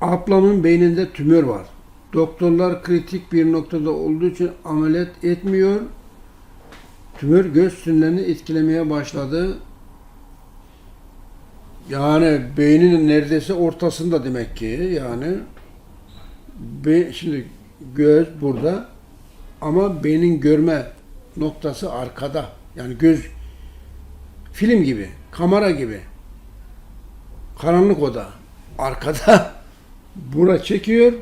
Ablamın beyninde tümör var. Doktorlar kritik bir noktada olduğu için ameliyat etmiyor. Tümör göz sünlerini etkilemeye başladı. Yani beyninin neredeyse ortasında demek ki yani be, şimdi göz burada ama beynin görme noktası arkada. Yani göz film gibi, kamera gibi. Karanlık oda. Arkada bura çekiyor.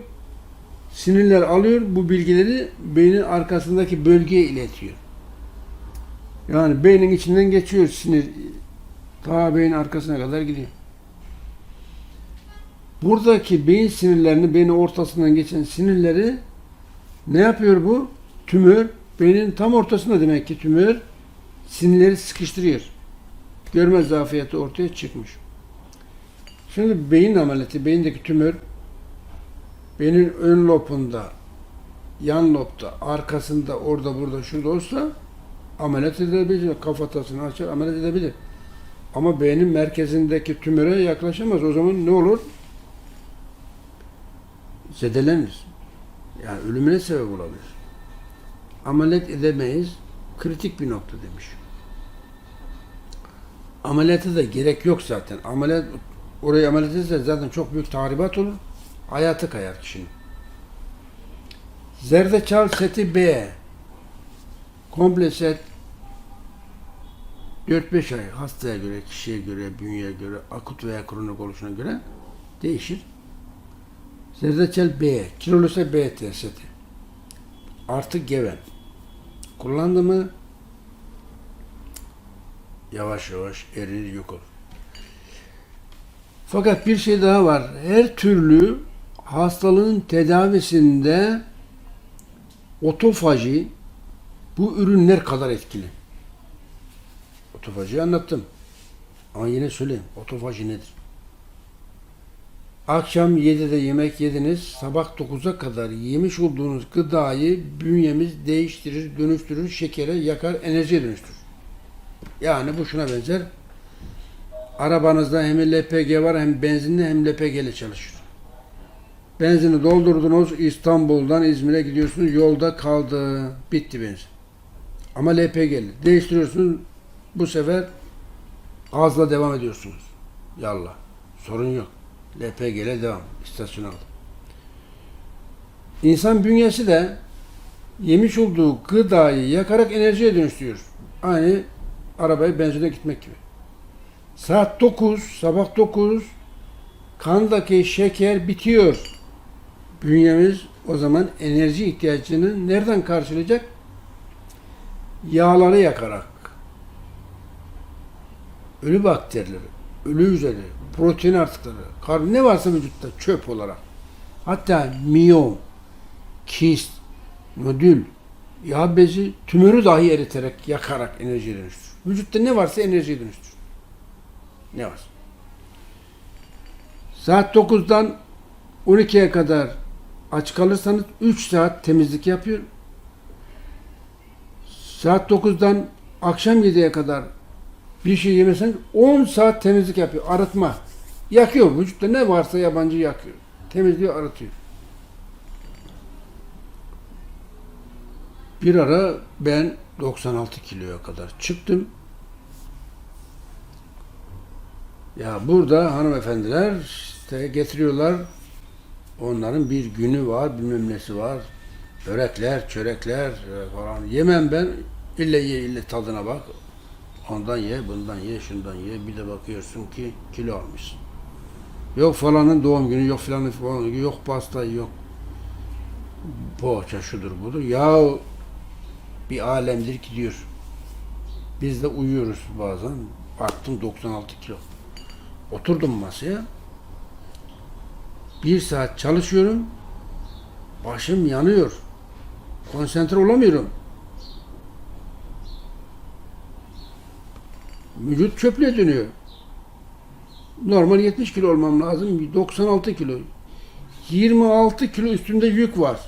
Sinirler alıyor. Bu bilgileri beynin arkasındaki bölgeye iletiyor. Yani beynin içinden geçiyor sinir. Ta beynin arkasına kadar gidiyor. Buradaki beyin sinirlerini, beynin ortasından geçen sinirleri ne yapıyor bu? Tümör, beynin tam ortasında demek ki tümör sinirleri sıkıştırıyor. Görme zafiyeti ortaya çıkmış. Şimdi beyin ameliyatı, beyindeki tümör beynin ön lobunda, yan lobda, arkasında, orada, burada, şurada olsa ameliyat edebilir. Kafatasını açar, ameliyat edebilir. Ama beynin merkezindeki tümöre yaklaşamaz. O zaman ne olur? Zedelenir. Yani ölümüne sebep olabilir. Ameliyat edemeyiz. Kritik bir nokta demiş. Ameliyata da gerek yok zaten. Ameliyat orayı ameliyat ederse zaten çok büyük tahribat olur. Hayatı kayar kişinin. Zerdeçal seti B. Komple set 4-5 ay hastaya göre, kişiye göre, bünyeye göre, akut veya kronik oluşuna göre değişir. Zerdeçal B, kilolusa B seti. Artı geven. Kullandı mı yavaş yavaş erir yok olur. Fakat bir şey daha var. Her türlü hastalığın tedavisinde otofaji bu ürünler kadar etkili. Otofajiyi anlattım. Ama yine söyleyeyim. Otofaji nedir? Akşam 7'de yemek yediniz. Sabah 9'a kadar yemiş olduğunuz gıdayı bünyemiz değiştirir, dönüştürür, şekere yakar, enerjiye dönüştürür. Yani bu şuna benzer. Arabanızda hem LPG var hem benzinli hem LPG ile çalışır. Benzini doldurdunuz İstanbul'dan İzmir'e gidiyorsunuz yolda kaldı. Bitti benzin. Ama LPG'li. Değiştiriyorsunuz bu sefer gazla devam ediyorsunuz. Yallah. Sorun yok. LPG ile devam. İstasyona al. İnsan bünyesi de yemiş olduğu gıdayı yakarak enerjiye dönüştürüyor. Aynı arabayı benzine gitmek gibi. Saat 9, sabah 9 kandaki şeker bitiyor. Bünyemiz o zaman enerji ihtiyacını nereden karşılayacak? Yağları yakarak. Ölü bakterileri, ölü hücreleri, protein artıkları, karbon ne varsa vücutta çöp olarak. Hatta miyom, kist, nodül, yağ bezi, tümörü dahi eriterek, yakarak enerjiye dönüştürür. Vücutta ne varsa enerjiye dönüştürür. Ne var? Saat 9'dan 12'ye kadar aç kalırsanız 3 saat temizlik yapıyor. Saat 9'dan akşam 7'ye kadar bir şey yemeseniz 10 saat temizlik yapıyor. Arıtma. Yakıyor. Vücutta ne varsa yabancı yakıyor. Temizliyor, arıtıyor. Bir ara ben 96 kiloya kadar çıktım. Ya burada hanımefendiler işte getiriyorlar. Onların bir günü var, bilmem nesi var. Börekler, çörekler e, falan. Yemem ben. İlle ye, ille tadına bak. Ondan ye, bundan ye, şundan ye. Bir de bakıyorsun ki kilo almışsın. Yok falanın doğum günü, yok filanın falan, yok pasta, yok poğaça şudur budur. Ya bir alemdir gidiyor. Biz de uyuyoruz bazen. Baktım 96 kilo. Oturdum masaya. Bir saat çalışıyorum. Başım yanıyor. Konsantre olamıyorum. Vücut çöple dönüyor. Normal 70 kilo olmam lazım. 96 kilo. 26 kilo üstünde yük var.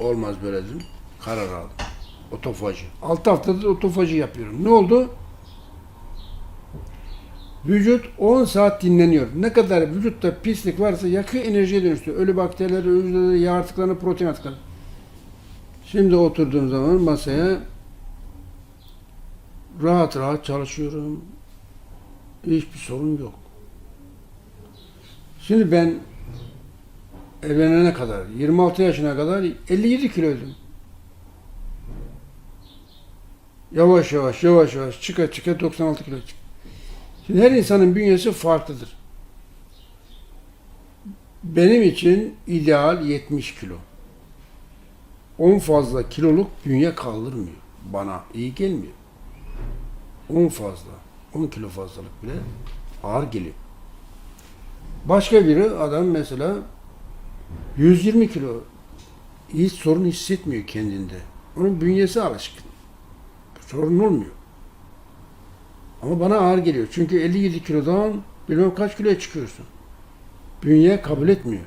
Olmaz böyle dedim. Karar aldım. Otofaji. 6 haftadır otofaji yapıyorum. Ne oldu? Vücut 10 saat dinleniyor. Ne kadar vücutta pislik varsa yakıyor enerjiye dönüştürüyor. Ölü bakterileri, hücreleri, yağ artıklarını, protein artıklarını. Şimdi oturduğum zaman masaya rahat rahat çalışıyorum. Hiçbir sorun yok. Şimdi ben evlenene kadar, 26 yaşına kadar 57 kiloydum. Yavaş yavaş, yavaş yavaş çıka çıka 96 kilo çık. Şimdi her insanın bünyesi farklıdır. Benim için ideal 70 kilo. 10 fazla kiloluk bünye kaldırmıyor. Bana iyi gelmiyor. 10 fazla, 10 kilo fazlalık bile ağır geliyor. Başka biri adam mesela 120 kilo hiç sorun hissetmiyor kendinde. Onun bünyesi alışkın. Sorun olmuyor. Ama bana ağır geliyor. Çünkü 57 kilodan bilmem kaç kiloya çıkıyorsun. Bünye kabul etmiyor.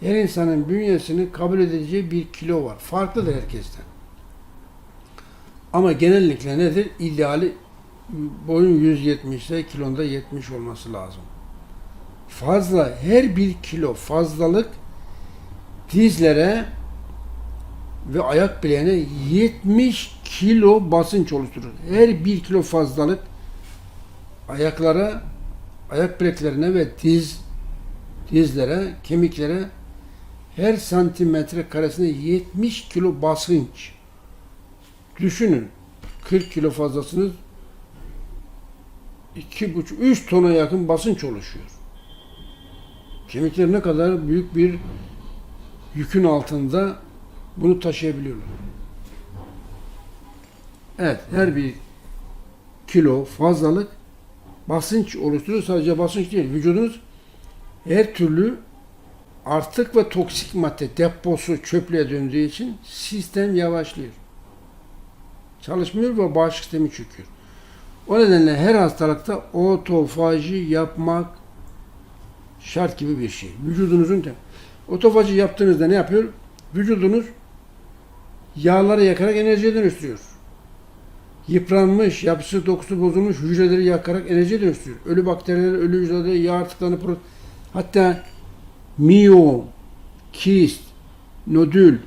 Her insanın bünyesini kabul edeceği bir kilo var. Farklıdır herkesten. Ama genellikle nedir? İdeali boyun 170 ise kilonda 70 olması lazım. Fazla her bir kilo fazlalık dizlere ve ayak bileğine 70 kilo basınç oluşturur. Her bir kilo fazlalık ayaklara, ayak bileklerine ve diz dizlere, kemiklere her santimetre karesine 70 kilo basınç. Düşünün. 40 kilo fazlasınız 2,5-3 tona yakın basınç oluşuyor. Kemikler ne kadar büyük bir yükün altında bunu taşıyabiliyorlar. Evet, her bir kilo fazlalık basınç oluşturuyor. Sadece basınç değil, vücudunuz her türlü artık ve toksik madde deposu çöplüğe döndüğü için sistem yavaşlıyor. Çalışmıyor ve bağışıklık sistemi çöküyor. O nedenle her hastalıkta otofaji yapmak şart gibi bir şey. Vücudunuzun tem- otofaji yaptığınızda ne yapıyor? Vücudunuz yağları yakarak enerjiye dönüştürüyor. Yıpranmış, yapısı, dokusu bozulmuş hücreleri yakarak enerjiye dönüştürüyor. Ölü bakterileri, ölü hücreleri, yağ artıklarını, hatta miyom, kist, nodül,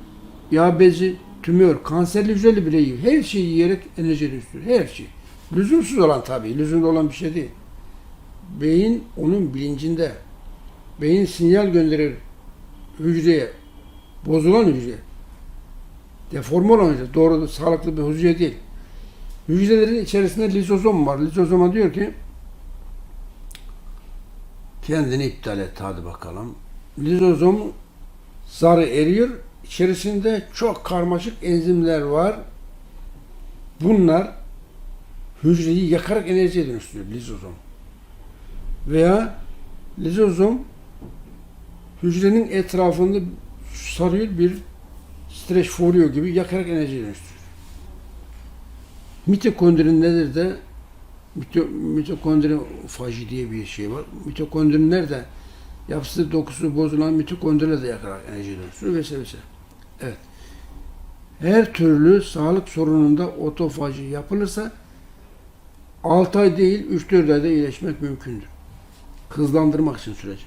yağ bezi, tümör, kanserli hücreli bile yiyor. Her şeyi yiyerek enerjiye dönüştürüyor. Her şey. Lüzumsuz olan tabii. Lüzumlu olan bir şey değil. Beyin onun bilincinde. Beyin sinyal gönderir hücreye. Bozulan hücre. Deforme olan hücre. Doğru, sağlıklı bir hücre değil. Hücrelerin içerisinde lizozom var. Lizozoma diyor ki kendini iptal et hadi bakalım. Lizozom zarı eriyor. İçerisinde çok karmaşık enzimler var. Bunlar hücreyi yakarak enerjiye dönüştürüyor lizozom. Veya lizozom hücrenin etrafında sarıyor bir streç folyo gibi yakarak enerjiye dönüştürüyor. Mitokondri nedir de mito, mitokondri faji diye bir şey var. Mitokondri nerede? Yapısı dokusu bozulan mitokondriyle de yakarak enerjiye dönüştürüyor vesaire vesaire. Evet. Her türlü sağlık sorununda otofaji yapılırsa 6 ay değil 3-4 ayda iyileşmek mümkündür. Hızlandırmak için süreci.